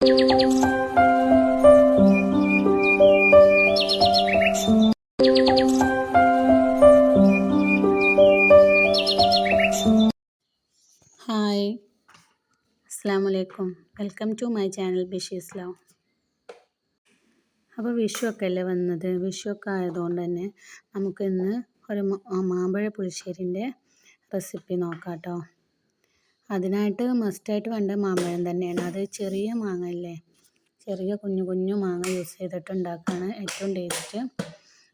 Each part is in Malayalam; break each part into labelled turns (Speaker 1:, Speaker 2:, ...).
Speaker 1: ഹായ്. അസ്സാം വലൈക്കും welcome to my channel Bishi Islam. അപ്പോൾ വിഷു ഒക്കെ അല്ലേ വന്നത്? വിഷു ഒക്കെ ആയതുകൊണ്ട് തന്നെ നമുക്കിന്ന് ഒരു മാമ്പഴ പുളിശ്ശേരിന്റെ റെസിപ്പി നോക്കാം കേട്ടോ. അതിനായിട്ട് മസ്റ്റായിട്ട് വേണ്ട മാമ്പഴം തന്നെയാണ്. അത് ചെറിയ മാങ്ങ അല്ലേ ചെറിയ കുഞ്ഞു കുഞ്ഞു മാങ്ങ യൂസ് ചെയ്തിട്ട് ഉണ്ടാക്കുകയാണ് ഏറ്റവും ടേസ്റ്റ്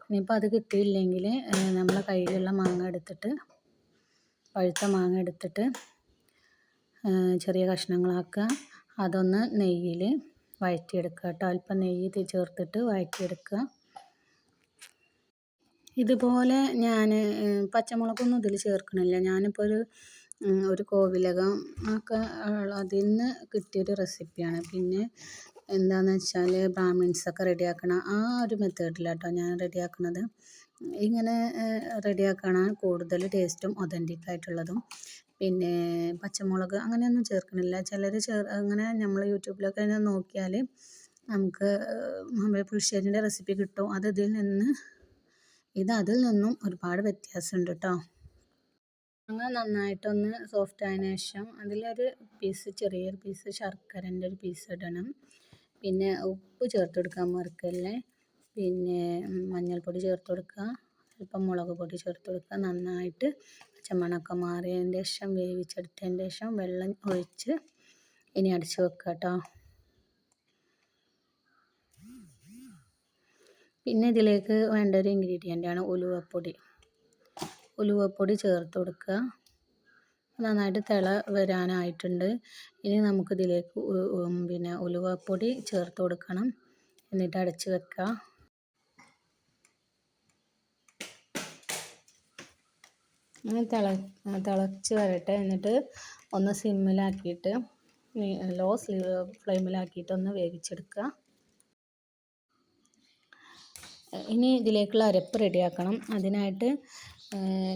Speaker 1: ഇനിയിപ്പോൾ അത് കിട്ടിയില്ലെങ്കിൽ നമ്മളെ കയ്യിലുള്ള മാങ്ങ എടുത്തിട്ട് പഴുത്ത മാങ്ങ എടുത്തിട്ട് ചെറിയ കഷ്ണങ്ങളാക്കുക. അതൊന്ന് നെയ്യിൽ വഴറ്റിയെടുക്കുക കേട്ടോ. അല്പം നെയ്യ് ചേർത്തിട്ട് വഴറ്റിയെടുക്കുക. ഇതുപോലെ ഞാൻ പച്ചമുളകൊന്നും ഇതിൽ ചേർക്കണില്ല. ഞാനിപ്പോൾ ഒരു ഒരു കോവിലകം ഒക്കെ അതിൽ നിന്ന് കിട്ടിയൊരു റെസിപ്പിയാണ്. പിന്നെ എന്താണെന്ന് വെച്ചാൽ ബ്രാഹ്മിൻസൊക്കെ റെഡിയാക്കണ ആ ഒരു മെത്തേഡിലാട്ടോ ഞാൻ റെഡിയാക്കണത്. ഇങ്ങനെ റെഡിയാക്കണ കൂടുതൽ ടേസ്റ്റും ഒതന്റിക് ആയിട്ടുള്ളതും പിന്നെ പച്ചമുളക് അങ്ങനെയൊന്നും ചേർക്കണില്ല. ചിലർ ചേർ അങ്ങനെ നമ്മൾ യൂട്യൂബിലൊക്കെ നോക്കിയാൽ നമുക്ക് നമ്മുടെ പുളിശ്ശേരിന്റെ റെസിപ്പി കിട്ടും. അത് ഇതിൽ നിന്ന് ഇത് അതിൽ നിന്നും ഒരുപാട് വ്യത്യാസമുണ്ട് കേട്ടോ മാങ്ങ നന്നായിട്ടൊന്ന് സോഫ്റ്റ് ആയതിനു ശേഷം അതിലൊരു പീസ് ചെറിയൊരു പീസ് ശർക്കരന്റെ ഒരു പീസ് ഇടണം. പിന്നെ ഉപ്പ് ചേർത്ത് കൊടുക്കാൻ മറക്കല്ലേ പിന്നെ മഞ്ഞൾപ്പൊടി ചേർത്ത് കൊടുക്കുക. അല്പം മുളക് പൊടി ചേർത്ത് കൊടുക്കുക. നന്നായിട്ട് പച്ചമണമൊക്കെ മാറിയതിന്റെ ശേഷം വേവിച്ചെടുത്തതിന്റെ ശേഷം വെള്ളം ഒഴിച്ച് ഇനി അടച്ച് വെക്കുക കേട്ടോ പിന്നെ ഇതിലേക്ക് വേണ്ട ഒരു ഇൻഗ്രീഡിയന്റാണ് ഉലുവപ്പൊടി. ഉലുവപ്പൊടി ചേർത്ത് കൊടുക്കുക. നന്നായിട്ട് തിള വരാനായിട്ടുണ്ട്. ഇനി നമുക്കിതിലേക്ക് പിന്നെ ഉലുവപ്പൊടി ചേർത്ത് കൊടുക്കണം. എന്നിട്ട് അടച്ച് വെക്കുക. തിള തിളച്ച് വരട്ടെ. എന്നിട്ട് ഒന്ന് സിമ്മിലാക്കിയിട്ട് ലോ ഫ്ലെയിമിലാക്കിയിട്ട് ഒന്ന് വേവിച്ചെടുക്കുക. ഇനി ഇതിലേക്കുള്ള അരപ്പ് റെഡിയാക്കണം. അതിനായിട്ട്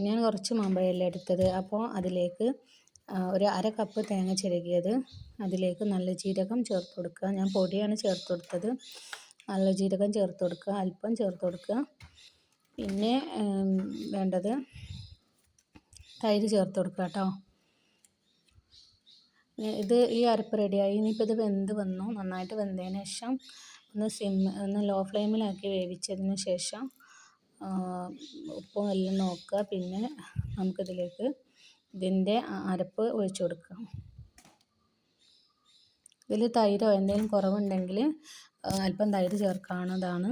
Speaker 1: ഞാൻ കുറച്ച് മാമ്പഴമല്ലേ എടുത്തത്. അപ്പോൾ അതിലേക്ക് ഒരു അര കപ്പ് തേങ്ങ ചിരകിയത്. അതിലേക്ക് നല്ല ജീരകം ചേർത്ത് കൊടുക്കുക. ഞാൻ പൊടിയാണ് ചേർത്ത് കൊടുത്തത്. നല്ല ജീരകം ചേർത്ത് കൊടുക്കുക. അല്പം ചേർത്ത് കൊടുക്കുക. പിന്നെ വേണ്ടത് തൈര് ചേർത്ത് കൊടുക്കുക കേട്ടോ. ഇത് ഈ അരപ്പ് റെഡിയായി. ഇനിയിപ്പോൾ ഇത് വെന്ത് വന്നു. നന്നായിട്ട് വെന്തതിന് ശേഷം ഒന്ന് സിം ഒന്ന് ലോ ഫ്ലെയിമിലാക്കി വേവിച്ചതിന് ശേഷം ഉപ്പും എല്ലാം നോക്കുക. പിന്നെ നമുക്കിതിലേക്ക് ഇതിന്റെ അരപ്പ് ഒഴിച്ചു കൊടുക്കാം ഇതിൽ തൈരോ എന്തെങ്കിലും കുറവുണ്ടെങ്കിൽ അല്പം തൈര് ചേർക്കാവുന്നതാണ്.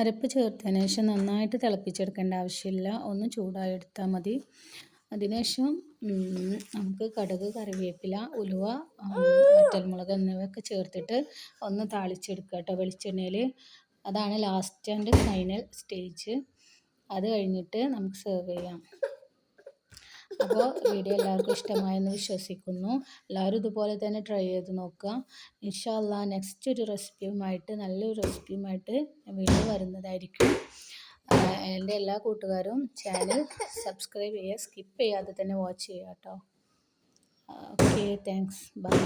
Speaker 1: അരപ്പ് ചേർത്തതിന് ശേഷം നന്നായിട്ട് തിളപ്പിച്ചെടുക്കേണ്ട ആവശ്യമില്ല. ഒന്ന് ചൂടായി എടുത്താൽ മതി. അതിനുശേഷം നമുക്ക് കടുക് കറിവേപ്പില ഉലുവ വറ്റൽമുളക് എന്നിവയൊക്കെ ചേർത്തിട്ട് ഒന്ന് താളിച്ചെടുക്കുക കേട്ടോ വെളിച്ചെണ്ണയിൽ. അതാണ് ലാസ്റ്റ് ആൻഡ് ഫൈനൽ സ്റ്റേജ് അത് കഴിഞ്ഞിട്ട് നമുക്ക് സെർവ് ചെയ്യാം. അപ്പോൾ വീഡിയോ എല്ലാവർക്കും ഇഷ്ടമായെന്ന് വിശ്വസിക്കുന്നു. എല്ലാവരും ഇതുപോലെ തന്നെ ട്രൈ ചെയ്ത് നോക്കുക. ഇൻഷാല്ല നെക്സ്റ്റ് ഒരു റെസിപ്പിയുമായിട്ട് നല്ലൊരു റെസിപ്പിയുമായിട്ട് വീണ്ടും വരുന്നതായിരിക്കും. എന്റെ എല്ലാ കൂട്ടുകാരും ചാനൽ സബ്സ്ക്രൈബ് ചെയ്യുക സ്കിപ്പ് ചെയ്യാതെ തന്നെ വാച്ച് ചെയ്യുക കേട്ടോ ഓക്കെ താങ്ക്സ് ബൈ